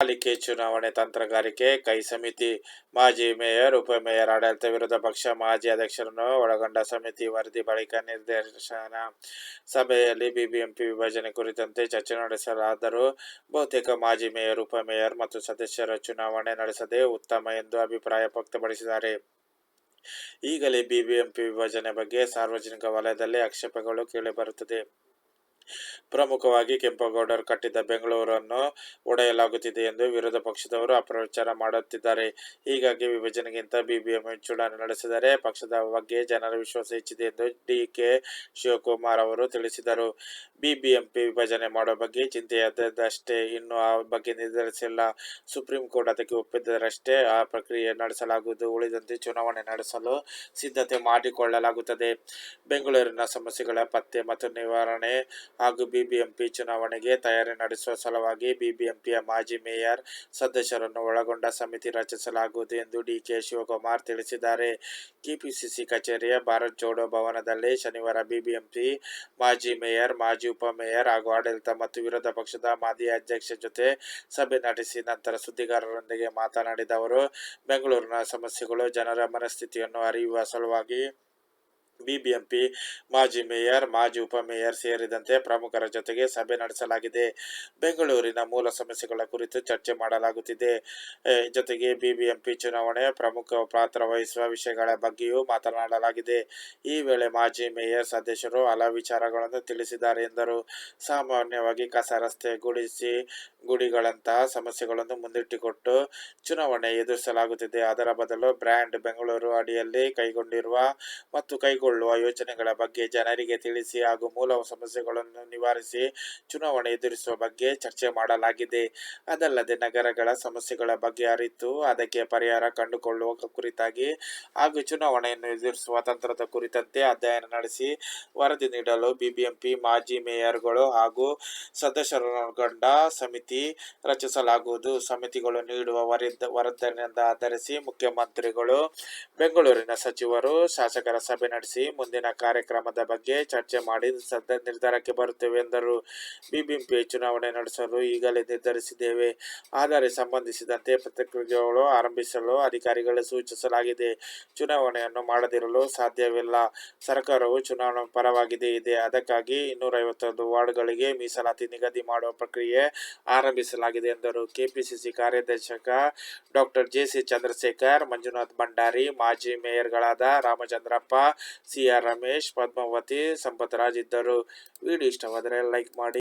ಪಾಲಿಕೆ ಚುನಾವಣೆ ತಂತ್ರಗಾರಿಕೆ, ಕೈ ಸಮಿತಿ, ಮಾಜಿ ಮೇಯರ್ ಉಪಮೇಯರ್ ಆಡಳಿತ ವಿರೋಧ ಪಕ್ಷ ಮಾಜಿ ಅಧ್ಯಕ್ಷರನ್ನು ಒಳಗೊಂಡ ಸಮಿತಿ ವರದಿ ಬಳಿಕ ನಿರ್ದೇಶನ ಸಭೆಯಲ್ಲಿ ಬಿಬಿಎಂಪಿ ವಿಭಜನೆ ಕುರಿತಂತೆ ಚರ್ಚೆ ನಡೆಸಲಾದರೂ ಬಹುತೇಕ ಮಾಜಿ ಮೇಯರ್ ಉಪಮೇಯರ್ ಮತ್ತು ಸದಸ್ಯರ ಚುನಾವಣೆ ನಡೆಸದೆ ಉತ್ತಮ ಎಂದು ಅಭಿಪ್ರಾಯ ವ್ಯಕ್ತಪಡಿಸಿದ್ದಾರೆ. ಈಗಲೇ ಬಿಬಿಎಂಪಿ ವಿಭಜನೆ ಬಗ್ಗೆ ಸಾರ್ವಜನಿಕ ವಲಯದಲ್ಲಿ ಆಕ್ಷೇಪಗಳು ಕೇಳಿಬರುತ್ತಿದೆ. ಪ್ರಮುಖವಾಗಿ ಕೆಂಪೇಗೌಡರು ಕಟ್ಟಿದ ಬೆಂಗಳೂರನ್ನು ಒಡೆಯಲಾಗುತ್ತಿದೆ ಎಂದು ವಿರೋಧ ಪಕ್ಷದವರು ಅಪಪ್ರಚಾರ ಮಾಡುತ್ತಿದ್ದಾರೆ. ಹೀಗಾಗಿ ವಿಭಜನೆಗಿಂತ ಬಿಬಿಎಂಪಿ ಚುನಾವಣೆ ನಡೆಸಿದರೆ ಪಕ್ಷದ ಬಗ್ಗೆ ಜನರ ವಿಶ್ವಾಸ ಹೆಚ್ಚಿದೆ ಎಂದು ಡಿಕೆ ಶಿವಕುಮಾರ್ ಅವರು ತಿಳಿಸಿದರು. ಬಿಬಿಎಂಪಿ ವಿಭಜನೆ ಮಾಡುವ ಬಗ್ಗೆ ಚಿಂತೆಯಾದಷ್ಟೇ ಇನ್ನು ಆ ಬಗ್ಗೆ ನಿರ್ಧರಿಸಿಲ್ಲ. ಸುಪ್ರೀಂ ಕೋರ್ಟ್ ಅದಕ್ಕೆ ಒಪ್ಪಿದ್ದರಷ್ಟೇ ಆ ಪ್ರಕ್ರಿಯೆ ನಡೆಸಲಾಗುವುದು. ಉಳಿದಂತೆ ಚುನಾವಣೆ ನಡೆಸಲು ಸಿದ್ಧತೆ ಮಾಡಿಕೊಳ್ಳಲಾಗುತ್ತದೆ. ಬೆಂಗಳೂರಿನ ಸಮಸ್ಯೆಗಳ ಪತ್ತೆ ಮತ್ತು ನಿವಾರಣೆ ಹಾಗೂ ಬಿಬಿಎಂಪಿ ಚುನಾವಣೆಗೆ ತಯಾರಿ ನಡೆಸುವ ಸಲುವಾಗಿ ಬಿಬಿಎಂಪಿಯ ಮಾಜಿ ಮೇಯರ್ ಸದಸ್ಯರನ್ನು ಒಳಗೊಂಡ ಸಮಿತಿ ರಚಿಸಲಾಗುವುದು ಎಂದು ಡಿಕೆ ಶಿವಕುಮಾರ್ ತಿಳಿಸಿದ್ದಾರೆ. ಕೆಪಿಸಿಸಿ ಕಚೇರಿಯ ಭಾರತ್ ಜೋಡೋ ಭವನದಲ್ಲಿ ಶನಿವಾರ ಬಿಬಿಎಂಪಿ ಮಾಜಿ ಮೇಯರ್, ಮಾಜಿ ಉಪಮೇಯರ್ ಹಾಗೂ ಆಡಳಿತ ಮತ್ತು ವಿರೋಧ ಪಕ್ಷದ ಮಾಜಿ ಅಧ್ಯಕ್ಷ ಜೊತೆ ಸಭೆ ನಡೆಸಿ ನಂತರ ಸುದ್ದಿಗಾರರೊಂದಿಗೆ ಮಾತನಾಡಿದ ಅವರು, ಬೆಂಗಳೂರಿನ ಸಮಸ್ಯೆಗಳು ಜನರ ಮನಸ್ಥಿತಿಯನ್ನು ಅರಿಯುವ ಸಲುವಾಗಿ ಬಿಬಿಎಂಪಿ, ಮಾಜಿ ಮೇಯರ್, ಮಾಜಿ ಉಪಮೇಯರ್ ಸೇರಿದಂತೆ ಪ್ರಮುಖರ ಜೊತೆಗೆ ಸಭೆ ನಡೆಸಲಾಗಿದೆ. ಬೆಂಗಳೂರಿನ ಮೂಲ ಸಮಸ್ಯೆಗಳ ಕುರಿತು ಚರ್ಚೆ ಮಾಡಲಾಗುತ್ತಿದೆ. ಜೊತೆಗೆ ಬಿಬಿಎಂಪಿ ಚುನಾವಣೆ ಪ್ರಮುಖ ಪಾತ್ರ ವಹಿಸುವ ವಿಷಯಗಳ ಬಗ್ಗೆಯೂ ಮಾತನಾಡಲಾಗಿದೆ. ಈ ವೇಳೆ ಮಾಜಿ ಮೇಯರ್ ಸದಸ್ಯರು ಹಲವು ವಿಚಾರಗಳನ್ನು ತಿಳಿಸಿದ್ದಾರೆ ಎಂದರು. ಸಾಮಾನ್ಯವಾಗಿ ಕಸ ರಸ್ತೆ ಗುಡಿಸಿ ಗುಡಿಗಳಂತಹ ಸಮಸ್ಯೆಗಳನ್ನು ಮುಂದಿಟ್ಟುಕೊಟ್ಟು ಚುನಾವಣೆ ಎದುರಿಸಲಾಗುತ್ತಿದೆ. ಅದರ ಬದಲು ಬ್ರ್ಯಾಂಡ್ ಬೆಂಗಳೂರು ಅಡಿಯಲ್ಲಿ ಕೈಗೊಂಡಿರುವ ಮತ್ತು ಕೈಗೊಳ್ಳುವ ಯೋಜನೆಗಳ ಬಗ್ಗೆ ಜನರಿಗೆ ತಿಳಿಸಿ ಹಾಗೂ ಮೂಲ ಸಮಸ್ಯೆಗಳನ್ನು ನಿವಾರಿಸಿ ಚುನಾವಣೆ ಎದುರಿಸುವ ಬಗ್ಗೆ ಚರ್ಚೆ ಮಾಡಲಾಗಿದೆ. ಅದಲ್ಲದೆ ನಗರಗಳ ಸಮಸ್ಯೆಗಳ ಬಗ್ಗೆ ಅರಿತು ಅದಕ್ಕೆ ಪರಿಹಾರ ಕಂಡುಕೊಳ್ಳುವ ಕುರಿತಾಗಿ ಹಾಗೂ ಚುನಾವಣೆಯನ್ನು ಎದುರಿಸುವ ತಂತ್ರದ ಕುರಿತಂತೆ ಅಧ್ಯಯನ ನಡೆಸಿ ವರದಿ ನೀಡಲು ಬಿಬಿಎಂಪಿ, ಮಾಜಿ ಮೇಯರ್ಗಳು ಹಾಗೂ ಸದಸ್ಯರನ್ನೊಳಗೊಂಡ ಸಮಿತಿ ರಚಿಸಲಾಗುವುದು. ಸಮಿತಿಗಳು ನೀಡುವ ವರದಿ ವರದಿಯಿಂದ ಆಧರಿಸಿ ಮುಖ್ಯಮಂತ್ರಿಗಳು, ಬೆಂಗಳೂರಿನ ಸಚಿವರು, ಶಾಸಕರ ಸಭೆ ನಡೆಸಿ ಮುಂದಿನ ಕಾರ್ಯಕ್ರಮದ ಬಗ್ಗೆ ಚರ್ಚೆ ಮಾಡಿ ಸದ್ಯ ನಿರ್ಧಾರಕ್ಕೆ ಬರುತ್ತೇವೆ ಎಂದರು. ಬಿಬಿಎಂಪಿ ಚುನಾವಣೆ ನಡೆಸಲು ಈಗಲೇ ನಿರ್ಧರಿಸಿದ್ದೇವೆ. ಆದರೆ ಸಂಬಂಧಿಸಿದಂತೆ ಪ್ರತಿಕ್ರಿಯೆಗಳು ಆರಂಭಿಸಲು ಅಧಿಕಾರಿಗಳು ಸೂಚಿಸಲಾಗಿದೆ. ಚುನಾವಣೆಯನ್ನು ಮಾಡದಿರಲು ಸಾಧ್ಯವಿಲ್ಲ. ಸರ್ಕಾರವು ಚುನಾವಣಾ ಪರವಾಗಿದೆ ಇದೆ. ಅದಕ್ಕಾಗಿ ಇನ್ನೂರೈವತ್ತೊಂದು ವಾರ್ಡ್ಗಳಿಗೆ ಮೀಸಲಾತಿ ನಿಗದಿ ಮಾಡುವ ಪ್ರಕ್ರಿಯೆ ಆರಂಭಿಸಲಾಗಿದೆ ಎಂದರು. ಕೆಪಿಸಿಸಿ ಕಾರ್ಯದರ್ಶಕ ಡಾಕ್ಟರ್ ಜೆಸಿ ಚಂದ್ರಶೇಖರ್, ಮಂಜುನಾಥ್ ಭಂಡಾರಿ, ಮಾಜಿ ಮೇಯರ್ಗಳಾದ ರಾಮಚಂದ್ರಪ್ಪ ಸಿಆರ್ ರಮೇಶ್ ಪದ್ಮಾವತಿ ಸಂಪತ್ ರಾಜ್ ಇದ್ದರು. ವಿಡಿಯೋ ಇಷ್ಟವಾದರೆ ಲೈಕ್ ಮಾಡಿ.